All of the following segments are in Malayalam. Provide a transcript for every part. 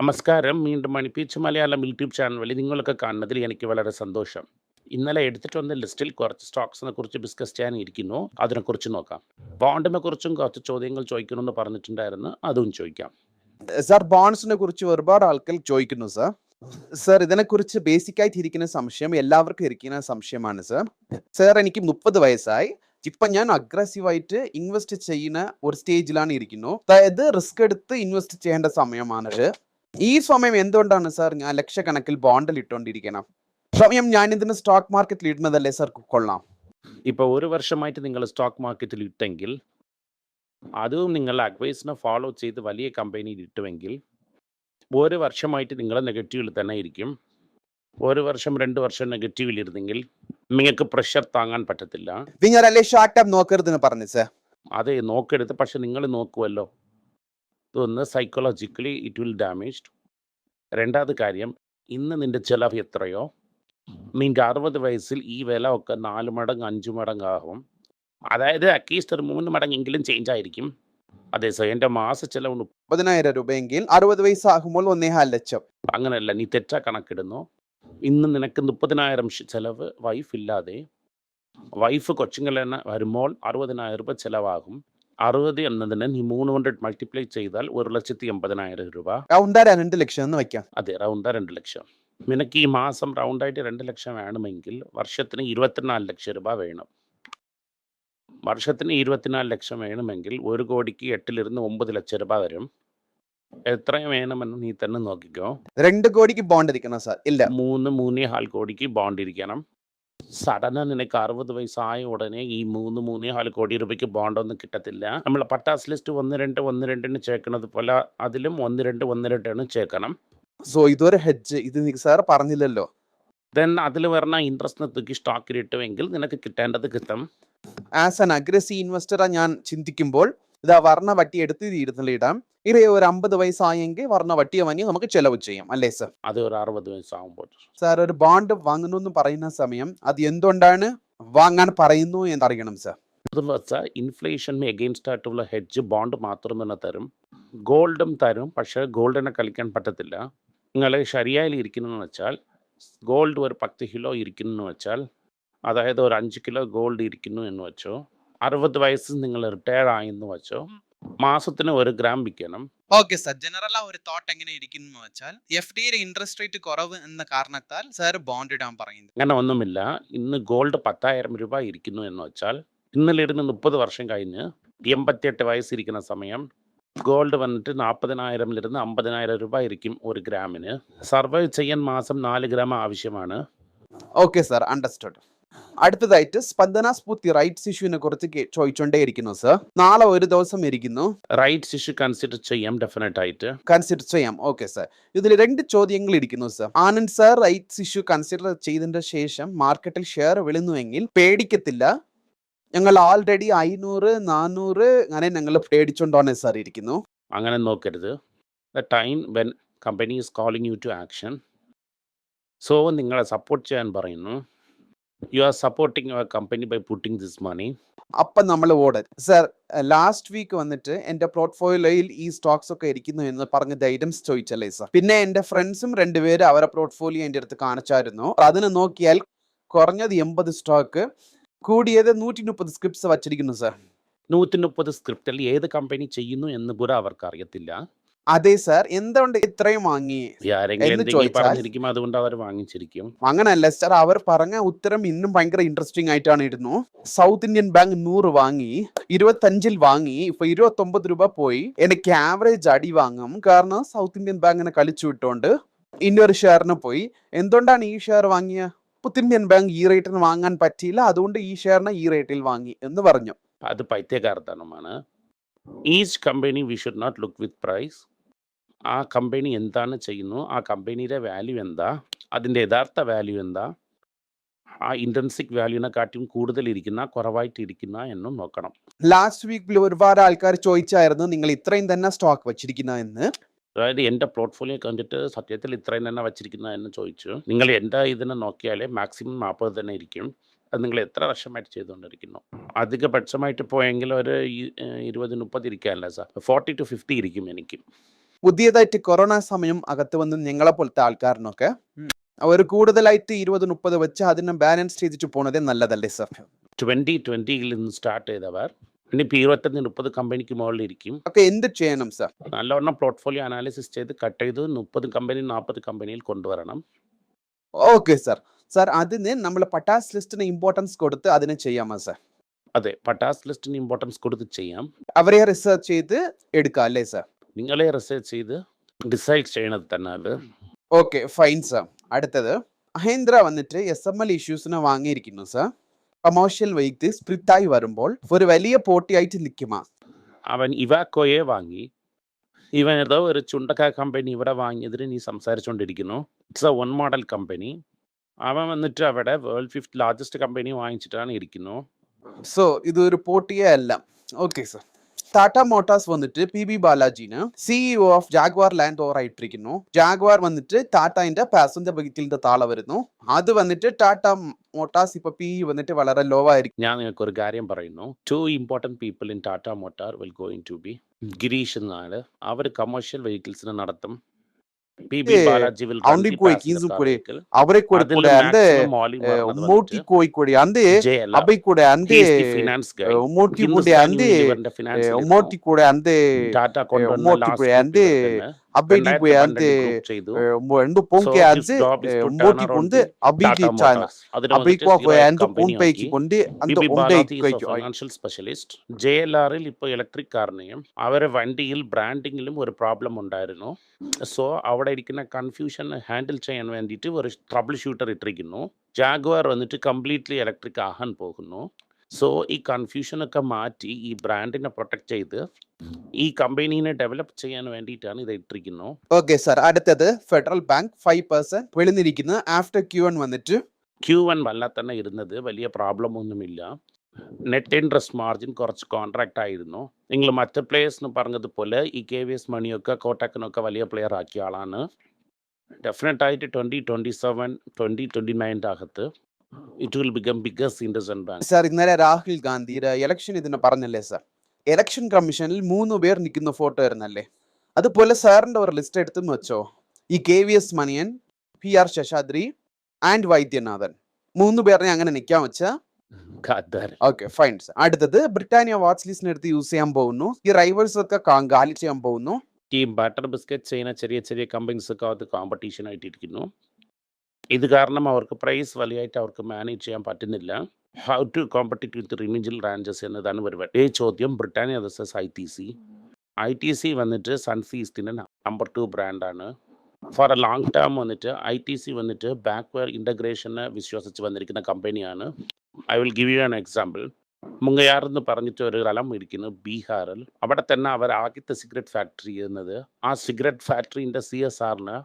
നമസ്കാരം. വീണ്ടും മണിപ്പീച്ച് മലയാളം യൂട്യൂബ് ചാനൽ വഴി നിങ്ങളൊക്കെ കാണുന്നതിൽ എനിക്ക് വളരെ സന്തോഷം. ഇന്നലെ എടുത്തിട്ട് വന്ന ലിസ്റ്റിൽ കുറച്ച് സ്റ്റോക്സിനെ കുറിച്ച് ഡിസ്കസ് ചെയ്യാൻ ഇരിക്കുന്നു. അതിനെക്കുറിച്ച് നോക്കാം. ബോണ്ടിനെ കുറിച്ചും കുറച്ച് ചോദ്യങ്ങൾ ചോദിക്കണമെന്ന് പറഞ്ഞിട്ടുണ്ടായിരുന്നു. അതും ചോദിക്കാം. സാർ ബോൺസിനെ കുറിച്ച് ഒരുപാട് ആൾക്കാർ ചോദിക്കുന്നു സാർ. സാർ ഇതിനെക്കുറിച്ച് ബേസിക് ആയിട്ട് ഇരിക്കുന്ന സംശയം എല്ലാവർക്കും ഇരിക്കുന്ന സംശയമാണ് സാർ. സാർ എനിക്ക് മുപ്പത് വയസ്സായി. ഇപ്പൊ ഞാൻ അഗ്രസീവായിട്ട് ഇൻവെസ്റ്റ് ചെയ്യുന്ന ഒരു സ്റ്റേജിലാണ് ഇരിക്കുന്നു. അതായത് റിസ്ക് എടുത്ത് ഇൻവെസ്റ്റ് ചെയ്യേണ്ട സമയമാണിത് ഈ സമയം എന്തുകൊണ്ടാണ് സാർ ഞാൻ ലക്ഷക്കണക്കിൽ ബോണ്ടിൽ ഇട്ടുകൊണ്ടിരിക്കണം സമയം ഞാൻ ഇതിന് സ്റ്റോക്ക് മാർക്കറ്റിൽ ഇടുന്നതല്ലേ സാർ കൊള്ളാം. ഇപ്പൊ ഒരു വർഷമായിട്ട് നിങ്ങൾ സ്റ്റോക്ക് മാർക്കറ്റിൽ ഇട്ടെങ്കിൽ അതും നിങ്ങൾ അഡ്വൈസിനെ ഫോളോ ചെയ്ത് വലിയ കമ്പനിയിൽ ഇട്ടുവെങ്കിൽ ഒരു വർഷമായിട്ട് നിങ്ങൾ നെഗറ്റീവിൽ തന്നെ ഇരിക്കും. ഒരു വർഷം രണ്ട് വർഷം നെഗറ്റീവിൽ ഇരുന്നെങ്കിൽ നിങ്ങൾക്ക് പ്രഷർ താങ്ങാൻ പറ്റത്തില്ല. നിങ്ങളല്ലേ ഷോർട്ട് ടൈം നോക്കരുതെന്ന് പറഞ്ഞു സാർ അതെ നോക്കരുത്. പക്ഷെ നിങ്ങൾ നോക്കുമല്ലോ ഇതൊന്ന് സൈക്കോളജിക്കലി ഇറ്റ് വിൽ ഡാമേജ്ഡ് രണ്ടാമത് കാര്യം ഇന്ന് നിന്റെ ചിലവ് എത്രയോ? നിന്റെ അറുപത് വയസ്സിൽ ഈ വില ഒക്കെ നാല് മടങ്ങ് അഞ്ച് മടങ്ങാകും അതായത് അറ്റ്ലീസ്റ്റ് ഒരു മൂന്ന് മടങ്ങെങ്കിലും ചേഞ്ച് ആയിരിക്കും. അതേസമയം എന്റെ മാസ ചിലവ് മുപ്പതിനായിരം രൂപയെങ്കിൽ അറുപത് വയസ്സാകുമ്പോൾ ഒന്നേഹാൽ ലക്ഷം. അങ്ങനെയല്ല നീ തെറ്റാ കണക്കിടുന്നു. ഇന്ന് നിനക്ക് മുപ്പതിനായിരം ചിലവ് വൈഫ് ഇല്ലാതെ. വൈഫ് കൊച്ചുങ്ങൾ തന്നെ വരുമ്പോൾ അറുപതിനായിരം രൂപ ചിലവാകും. അറുപത് എന്നതിന് നീ മൂന്ന് ഹൺഡ്രഡ് മൾട്ടിപ്ലൈ ചെയ്താൽ ഒരു ലക്ഷത്തി എൺപതിനായിരം രൂപ. റൗണ്ടാ രണ്ട് ലക്ഷം എന്ന് വെക്കാം അതെ റൗണ്ട് രണ്ട് ലക്ഷം. നിനക്ക് ഈ മാസം റൗണ്ടായിട്ട് രണ്ട് ലക്ഷം വേണമെങ്കിൽ വർഷത്തിന് ഇരുപത്തിനാല് ലക്ഷം രൂപ വേണം. വർഷത്തിന് ഇരുപത്തിനാല് ലക്ഷം വേണമെങ്കിൽ ഒരു കോടിക്ക് എട്ടിലിരുന്ന് ഒമ്പത് ലക്ഷം രൂപ വരും. എത്ര വേണമെന്ന് നീ തന്നെ നോക്കിക്കോ. രണ്ട് കോടിക്ക് ബോണ്ട് ഇരിക്കണം സാർ? ഇല്ല. മൂന്ന് മൂന്നേ ഹാൽ കോടിക്ക് ബോണ്ട് ഇരിക്കണം. സഡന നിനക്ക് അറുപത് വയസ്സായ ഉടനെ ഈ മൂന്ന് മൂന്നേ ഹാൽ കോടി രൂപയ്ക്ക് ബോണ്ടൊന്നും കിട്ടത്തില്ല. നമ്മൾ പട്ടാസ് ലിസ്റ്റ് ഒന്ന് രണ്ട് ഒന്ന് രണ്ടിന് ചേർക്കുന്നത് പോലെ അതിലും ഒന്ന് രണ്ട് ഒന്ന് രണ്ടാണ് ചേർക്കണം. സോ ഇതൊരു ഹെഡ്ജ് ഇത് സാർ പറഞ്ഞില്ലല്ലോ. ദെൻ അതിൽ വരുന്ന ഇൻട്രസ്റ്റിനെ തൂക്കി സ്റ്റോക്കിൽ ഇട്ടുവെങ്കിൽ നിനക്ക് കിട്ടേണ്ടത് കിട്ടും. ആസ് ആൻ അഗ്രസീവ് ഇൻവെസ്റ്ററാ ഞാൻ ചിന്തിക്കുമ്പോൾ ഇതാ വർണ വട്ടി എടുത്ത് ഇടാം. ഇതേ ഒരു അമ്പത് വയസ്സായെങ്കിൽ വർണ വട്ടിയെ വാങ്ങി നമുക്ക് ചെലവ് ചെയ്യാം അല്ലേ സർ? അത് ഒരു അറുപത് വയസ്സാകുമ്പോൾ സാർ ഒരു ബോണ്ട് വാങ്ങുന്നു എന്ന് പറയുന്ന സമയം അത് എന്തുകൊണ്ടാണ് വാങ്ങാൻ പറയുന്നു എന്നറിയണം സർ. ഇൻഫ്ലേഷൻ ഇൻഫ്ലേഷന് എഗെയിൻസ്റ്റ് ആയിട്ടുള്ള ഹെഡ്ജ് ബോണ്ട് മാത്രം തന്നെ തരും. ഗോൾഡും തരും പക്ഷേ ഗോൾഡിനെ കളിക്കാൻ പറ്റത്തില്ല. നിങ്ങൾ ശരിയായി ഇരിക്കുന്നതെന്ന് വെച്ചാൽ ഗോൾഡ് ഒരു പത്ത് കിലോ ഇരിക്കുന്നു എന്ന് വെച്ചാൽ അതായത് ഒരു അഞ്ച് കിലോ ഗോൾഡ് ഇരിക്കുന്നു എന്ന് വെച്ചോ അറുപത് വയസ്സ് നിങ്ങൾ റിട്ടയർഡ് ആയെന്ന് വെച്ചോ മാസത്തിന് ഒരു ഗ്രാം വിൽക്കണം. ഓക്കെ സർ ജനറൽ ആ ഒരു തോട്ട് എങ്ങനെ ഇരിക്കുന്നു വെച്ചാൽ എഫ് ഡിയുടെ ഇൻട്രസ്റ്റ് റേറ്റ് കുറവ് എന്ന കാരണത്താൽ സർ ബോണ്ട് ഇടാൻ പറയുന്നത് അങ്ങനെ ഒന്നുമില്ല. ഇന്ന് ഗോൾഡ് പത്തായിരം രൂപ ഇരിക്കുന്നു എന്ന് വെച്ചാൽ ഇന്നലെ ഇരുന്ന് മുപ്പത് വർഷം കഴിഞ്ഞ് എൺപത്തിയെട്ട് വയസ്സിരിക്കുന്ന സമയം ഗോൾഡ് വന്നിട്ട് നാൽപ്പതിനായിരമിലിരുന്ന് അമ്പതിനായിരം രൂപ ഇരിക്കും ഒരു ഗ്രാമിന് സർവൈവ് ചെയ്യാൻ മാസം നാല് ഗ്രാം ആവശ്യമാണ്. ഓക്കെ സാർ അണ്ടർസ്റ്റുഡ് അടുത്തതായിട്ട് സ്പന്ദന സ്ഫൂർത്തി റൈറ്റ്സ് ഇഷ്യൂവിനെ കുറിച്ച് കേ- ചോദിച്ചുകൊണ്ടേ ഇരിക്കുന്നു സർ നാളെ ഒരു ദിവസം ഇരിക്കുന്നു. റൈറ്റ്സ് ഇഷ്യൂ കൺസിഡർ ചെയ്യാം ഡെഫിനറ്റ് ആയിട്ട്. കൺസിഡർ ചെയ്യാം. ഓക്കെ സർ ഇതിൽ രണ്ട് ചോദ്യങ്ങൾ ഇരിക്കുന്നു sir Anand sir rights issue consider ചെയ്തതിന്റെ ശേഷം മാർക്കറ്റിൽ ഷെയർ വിളുന്നുവെങ്കിൽ പേടിക്കത്തില്ല. ഞങ്ങൾ ആൾറെഡി അഞ്ഞൂറ് നാനൂറ് അങ്ങനെ ഞങ്ങൾ പേടിച്ചുകൊണ്ടാണ് സാർ ഇരിക്കുന്നു. അങ്ങനെ നോക്കരുത്. The time when company is calling you to action so നിങ്ങളെ സപ്പോർട്ട് ചെയ്യാൻ പറയുന്നു. You are supporting your company by putting this money അപ്പം നമ്മൾ ഓടൻ സർ ലാസ്റ്റ് വീക്ക് വന്നിട്ട് എന്റെ പോർട്ട്ഫോളിയോയിൽ ഈ സ്റ്റോക്സ് ഒക്കെ ഇരിക്കുന്നു എന്ന് പറഞ്ഞ് ഐറ്റംസ് ചോദിച്ചല്ലേ സർ പിന്നെ എന്റെ ഫ്രണ്ട്സും രണ്ടുപേരും അവരുടെ പോർട്ട്ഫോളിയോ എന്റെ അടുത്ത് കാണിച്ചായിരുന്നു. അതിന് നോക്കിയാൽ കുറഞ്ഞത് എൺപത് സ്റ്റോക്ക് കൂടിയത് നൂറ്റി മുപ്പത് സ്ക്രിപ്റ്റ്സ് വച്ചിരിക്കുന്നു സർ നൂറ്റി മുപ്പത് സ്ക്രിപ്റ്റിൽ ഏത് കമ്പനി ചെയ്യുന്നു എന്ന് പോലും അവർക്ക് അറിയത്തില്ല അതെ സർ എന്തുകൊണ്ട് ഇത്രയും വാങ്ങി? എന്ന് ചോദിച്ചാൽ- അതുകൊണ്ട് അവർ വാങ്ങിച്ചിരിക്കും. അങ്ങനല്ല സർ അവർ പറഞ്ഞ ഉത്തരം ഇന്നും ഭയങ്കര ഇൻട്രസ്റ്റിംഗ് ആയിട്ടാണ് ഇരുന്നു സൗത്ത് ഇന്ത്യൻ ബാങ്ക് നൂറ് വാങ്ങി ഇരുപത്തഞ്ചിൽ വാങ്ങി ഇപ്പൊ ഇരുപത്തി ഒമ്പത് രൂപ പോയി. എനിക്ക് ആവറേജ് അടി വാങ്ങും. കാരണം സൗത്ത് ഇന്ത്യൻ ബാങ്കിനെ കളിച്ചു വിട്ടോണ്ട് ഇന്നൊരു ഷെയറിന് പോയി. എന്തുകൊണ്ടാണ് ഈ ഷെയർ വാങ്ങിയ? സൗത്ത് ഇന്ത്യൻ ബാങ്ക് ഈ റേറ്റിന് വാങ്ങാൻ പറ്റിയില്ല. അതുകൊണ്ട് ഈ ഷെയറിനെ ഈ റേറ്റിൽ വാങ്ങി എന്ന് പറഞ്ഞു. അത് പൈത്യകാർത്തനമാണ് each company we should not look with price ആ കമ്പനി എന്താണ് ചെയ്യുന്നു? ആ കമ്പനിയുടെ വാല്യൂ എന്താ? അതിന്റെ യഥാർത്ഥ വാല്യൂ എന്താ? ആ ഇന്റൻസിക് വാല്യൂനെക്കാട്ടിയും കൂടുതൽ ഇരിക്കുന്ന കുറവായിട്ട് ഇരിക്കുന്ന എന്നും നോക്കണം. ലാസ്റ്റ് വീക്കിൽ ഒരുപാട് ആൾക്കാർ ചോദിച്ചായിരുന്നു നിങ്ങൾ ഇത്രയും തന്നെ സ്റ്റോക്ക് വെച്ചിരിക്കുന്ന എന്ന്. അതായത് എന്റെ പോർട്ട്ഫോളിയോ കണ്ടിട്ട് സത്യത്തിൽ ഇത്രയും തന്നെ വച്ചിരിക്കുന്ന എന്ന് ചോദിച്ചു. നിങ്ങൾ എന്റെ ഇതിനെ നോക്കിയാലേ മാക്സിമം നാൽപ്പത് തന്നെ ഇരിക്കും. അത് നിങ്ങൾ എത്ര വർഷമായിട്ട് ചെയ്തുകൊണ്ടിരിക്കുന്നു? അധിക പക്ഷമായിട്ട് പോയെങ്കിൽ ഒരു ഇരുപത് മുപ്പത് ഇരിക്കാനല്ല സാർ ഫോർട്ടി ടു ഫിഫ്റ്റി ഇരിക്കും എനിക്ക്. പുതിയതായിട്ട് കൊറോണ സമയം അകത്ത് വന്ന് ഞങ്ങളെ പോലത്തെ ആൾക്കാരിനൊക്കെ അവർ കൂടുതലായിട്ട് ഇരുപത് മുപ്പത് വെച്ച് അതിനെ ബാലൻസ് ചെയ്തിട്ട് പോണതേ നല്ലതല്ലേ സർ ട്വന്റി ട്വന്റിയിൽ നിന്ന് സ്റ്റാർട്ട് ചെയ്തവർ. ഇനിയിപ്പോൾ ഇരുപത്തഞ്ച് മുപ്പത് കമ്പനിക്ക് മുകളിൽ ഇരിക്കും ഒക്കെ എന്ത് ചെയ്യണം സർ നല്ലവണ്ണം പോർട്ട്ഫോളിയോ അനാലിസിസ് ചെയ്ത് കട്ട് ചെയ്ത് മുപ്പത് കമ്പനി നാൽപ്പത് കമ്പനിയിൽ കൊണ്ടുവരണം. ഓക്കെ സർ സർ അതിന് നമ്മൾ പട്ടാസ് ലിസ്റ്റിന് ഇമ്പോർട്ടൻസ് കൊടുത്ത് അതിനെ ചെയ്യാമോ സർ അതെ പട്ടാസ് ലിസ്റ്റിന് ഇമ്പോർട്ടൻസ് കൊടുത്ത് ചെയ്യാം. അവരെ റിസർച്ച് ചെയ്ത് എടുക്കാം അല്ലേ സർ നിങ്ങളെ റിസർച്ച് ചെയ്ത് ഡിസൈഡ് ചെയ്യണത് തന്നെ അത്. ഓക്കെ ഫൈൻ സർ അടുത്തത്. മഹേന്ദ്ര വന്നിട്ട് എസ് എം എൽ ഇഷ്യൂസിനെ വാങ്ങിയിരിക്കുന്നു സർ കൊമേഴ്ഷ്യൽ വെഹിക്കിൾ സ്പ്രിത്തായി വരുമ്പോൾ ഒരു വലിയ പോട്ടിയായിട്ട് നിൽക്കുമാ. അവൻ ഇവാക്കോയെ വാങ്ങി. ഇവൻ ഏതോ ഒരു ചുണ്ടക്ക കമ്പനി ഇവിടെ വാങ്ങിയതിന് നീ സംസാരിച്ചുകൊണ്ടിരിക്കുന്നു it's a one model company അവൻ വന്നിട്ട് അവിടെ വേൾഡ് ഫിഫ്ത് ലാർജസ്റ്റ് കമ്പനി വാങ്ങിച്ചിട്ടാണ് ഇരിക്കുന്നു. സോ ഇത് ഒരു പോട്ടിയേ അല്ല. ഓക്കെ സർ ടാറ്റ മോട്ടോഴ്സ് വന്നിട്ട് പി ബി ബാലാജിന് CEO of Jaguar Land over ആയിട്ടിരിക്കുന്നു. ജാഗ്വാർ വന്നിട്ട് ടാറ്റന്റെ പാസഞ്ചർ വെഹിക്കിളിന്റെ താള വരുന്നു. അത് വന്നിട്ട് ടാറ്റ മോട്ടാർസ് ഇപ്പൊ പി വന്നിട്ട് വളരെ ലോ ആയിരിക്കും. ഞാൻ നിങ്ങൾക്ക് ഒരു കാര്യം പറയുന്നു. Two important people in Tata motor will going to be Girish എന്നാണ്. അവർ കമേഴ്ഷ്യൽ വെഹിക്കിൾസിനെ നടത്തും. ಅವ್ನಿಗೂ ಕೊಡಿ ಅವರೇ ಕೂಡ ಕೂಡ ಅಂದ್ರೆ ಮೋಟಿ ಕೋಯ್ ಕೊಡಿ ಅಂದೆ ಅಬ್ಬೈ ಕೂಡ ಅಂದೆ ಮೋಟಿ ಕೂಡ ಅಂದೆ ಮೋಟಿ ಕೂಡ ಅಂದೆ ಮೋಟಿ ಕೂಡ ಅಂದೆ అబ్బేటీకి అంతే ఎందు పోంకే అంతే మోటికి ఉంది అబ్బీటి చాయన అబ్బీకి ఒక ఎందు పోంపేకి ఉంది అంత ഫിനാൻഷ്യൽ സ്പെഷ്യലിസ്റ്റ് ജെ എൽ ആറിൽ ഇപ്പോൾ ഇലക്ട്രിക് കാറിനെയും അവരെ വണ്ടിയിൽ ബ്രാൻഡിങ്ങിലും ഒരു പ്രോബ്ലം ഉണ്ടായിരുന്നു സോ അവിടെ ഇരിക്കുന്ന കൺഫ്യൂഷൻ ഹാൻഡിൽ ചെയ്യാൻ വേണ്ടിയിട്ട് ഒരു ട്രബിൾ ഷൂട്ടർ ഇട്ടിരിക്കുന്നു ജാഗ്വാർ വന്നിട്ട് കംപ്ലീറ്റ്ലി ഇലക്ട്രിക് ആകാൻ പോകുന്നു സോ ഈ കൺഫ്യൂഷനൊക്കെ മാറ്റി ഈ ബ്രാൻഡിനെ പ്രൊട്ടക്ട് ചെയ്ത് ഈ കമ്പനീനെ ഡെവലപ്പ് ചെയ്യാൻ വേണ്ടിയിട്ടാണ് ഇത് ഇട്ടിരിക്കുന്നത്. ഓക്കെ സാർ അടുത്തത് ഫെഡറൽ ബാങ്ക് ഫൈവ് പെർസെന്റ് വെളിഞ്ഞിരിക്കുന്നു ആഫ്റ്റർ ക്യൂ വൺ വന്നിട്ട്. ക്യൂ വൺ വല്ല തന്നെ ഇരുന്നത് വലിയ പ്രോബ്ലം ഒന്നുമില്ല. നെറ്റ് ഇൻട്രസ്റ്റ് മാർജിൻ കുറച്ച് കോൺട്രാക്റ്റ് ആയിരുന്നു. നിങ്ങൾ മറ്റ് എന്ന് പറഞ്ഞതുപോലെ ഈ കെ വി എസ് മണിയൊക്കെ കോട്ടക്കനൊക്കെ വലിയ പ്ലെയർ ആക്കിയ ആളാണ്. ഡെഫിനറ്റ് ആയിട്ട് twenty twenty seven twenty twenty നയന്റെ അകത്ത്. It will become biggest IndusInd bank sir ഇന്നലെ രാഹുൽ ഗാന്ധിയുടെ ഇലക്ഷൻ ഇതിന് പറഞ്ഞല്ലേ സാർ ഇലക്ഷൻ കമ്മീഷനിൽ മൂന്ന് പേർ നിൽക്കുന്ന ഫോട്ടോ ആയിരുന്നല്ലേ? അതുപോലെ സാറിന്റെ ഒരു ലിസ്റ്റ് എടുത്തും വെച്ചോ? ഈ K V S Maniyan P R Seshadri and Vaidyanathan. മൂന്ന് പേരിനെ അങ്ങനെ നിൽക്കാൻ വെച്ച ഓക്കെ ഫൈൻ സാർ അടുത്തത് ബ്രിട്ടാനിയ വാച്ച് ലിസ്റ്റിന് എടുത്ത് യൂസ് ചെയ്യാൻ പോകുന്നു. ഈ റൈവൽസ് ഒക്കെ ഗാലി ചെയ്യാൻ പോകുന്നു. ഈ ബട്ടർ ബിസ്ക്കറ്റ് ചെയ്യുന്ന ചെറിയ ചെറിയ കമ്പനീസ് ഒക്കെ അത് കോമ്പറ്റീഷൻ ആയിട്ടിരിക്കുന്നു. ഇത് കാരണം അവർക്ക് പ്രൈസ് വലിയായിട്ട് അവർക്ക് മാനേജ് ചെയ്യാൻ പറ്റുന്നില്ല. ഹൗ ടു കോമ്പറ്റീറ്റ് വിത്ത് റിമിജിൽ റാഞ്ചസ് എന്നതാണ് പരിപാടി. ഈ ചോദ്യം Britannia versus I T C I T C വന്നിട്ട് സൺഫീസ്റ്റിന്റെ നമ്പർ ടു ബ്രാൻഡാണ് ഫോർ എ ലോങ് ടേം വന്നിട്ട് ഐ ടി സി വന്നിട്ട് ബാക്ക്വേർഡ് ഇന്റഗ്രേഷനെ വിശ്വസിച്ച് വന്നിരിക്കുന്ന കമ്പനിയാണ് I will give you an example മുങ്ങയാർ എന്ന് പറഞ്ഞിട്ട് ഒരു സ്ഥലം ഇരിക്കുന്നു ബീഹാറിൽ. അവിടെ തന്നെ അവർ ആദ്യത്തെ സിഗരറ്റ് ഫാക്ടറി എന്നത് ആ സിഗരറ്റ് ഫാക്ടറിന്റെ സി എസ് ആറിന്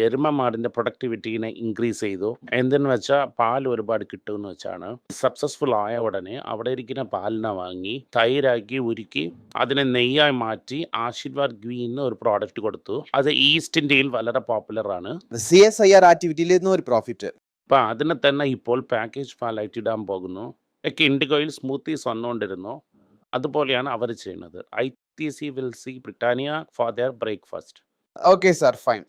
എരുമമാടിന്റെ പ്രൊഡക്ടിവിറ്റിനെ ഇൻക്രീസ് ചെയ്തു. എന്തെന്ന് വെച്ചാൽ പാൽ ഒരുപാട് കിട്ടുമെന്ന് വെച്ചാണ്. സക്സസ്ഫുൾ ആയ ഉടനെ അവിടെ ഇരിക്കുന്ന പാലിനെ വാങ്ങി തൈരാക്കി ഉരുക്കി അതിനെ നെയ്യായി മാറ്റി ആശീർവാദ് ഗ്രീൻ ഒരു പ്രോഡക്റ്റ് കൊടുത്തു. അത് ഈസ്റ്റ് ഇന്ത്യയിൽ വളരെ പോപ്പുലർ ആണ് സി എസ് ഐ ആർ ആക്ടിവിറ്റിയിൽ നിന്ന് ഒരു പ്രോഫിറ്റ് അപ്പൊ അതിനെ തന്നെ ഇപ്പോൾ പാക്കേജ് പാലായിട്ട് ഇടാൻ പോകുന്നു. ഒക്കെ ഇൻഡിഗോയിൽ സ്മൂത്തീസ് വന്നുകൊണ്ടിരുന്നു. അതുപോലെയാണ് അവർ ചെയ്യുന്നത്. I T C will see Britannia for their breakfast. Okay sir fine